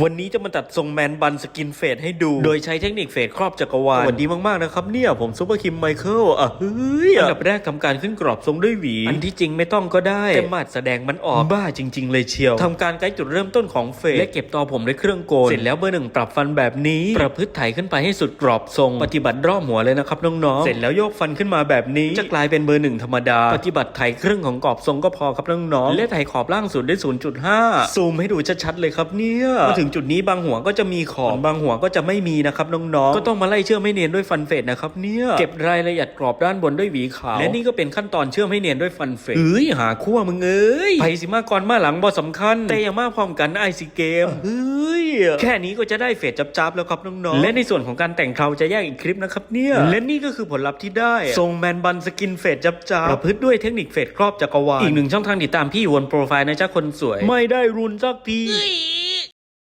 วันนี้จะมาตัดทรงแมนบันสกินเฟดให้ดู โดยใช้เทคนิคเฟดครอบจักรวาลสวัสดีมากๆนะครับเนี่ย ผมซูเปอร์คิมไมเคิลอะเฮ้ยอันดับแรกทำการขึ้นกรอบทรงด้วยหวี อันที่จริงไม่ต้องก็ได้ แต่มาดแสดงมันออก บ้าจริง ๆ เลยเชียวทำการไกด์จุดเริ่มต้นของเฟดและเก็บตอผมด้วยเครื่องโกน เสร็จแล้วเบอร์หนึ่งปรับฟันแบบนี้ ประพฤติไถขึ้นไปให้สุดกรอบทรง ปฏิบัติรอบหัวเลยนะครับน้องๆ เสร็จแล้วโยกฟันขึ้นมาแบบนี้ จะกลายเป็นเบอร์หนึ่งธรรมดา ปฏิบัติไถครึ่งของกรอบทรงก็พอครับน้องๆและไถขอบล่างสุดได้0.5ซูมให้ดูชัดๆเลยครับเนี่ยมาถึงจุดนี้บางหัวก็จะมีขอบบางหัวก็จะไม่มีนะครับน้องๆ ก็ต้องมาไล่เชื่อมให้เนียนด้วยฟันเฟดนะครับเนี่ยเก็บรายละเอียดกรอบด้านบนด้วยหวีขาวและนี่ก็เป็นขั้นตอนเชื่อมให้เนียนด้วยฟันเฟดเอ้ยหาขั้วมึงเอ้ยไปสิมาก่อนมาหลังบ่สำคัญ แต่อย่ามาพร้อมกันไอซีเกมเฮ้ยแค่นี้ก็จะได้เฟดจับๆแล้วครับน้องๆและในส่วนของการแต่งเคราจะแยกอีกคลิปนะครับเนี่ยและนี่ก็คือผลลัพธ์ที่ได้ทรงแมนบันสกินเฟดจับๆประพฤติด้วยเทคนิคเฟดครอบจักรวาลอีกหนึ่งช่องทางติดตามพี่อยู่บนโปรไฟล์นะจ๊ะคนสวย ไม่ได้รุนสักที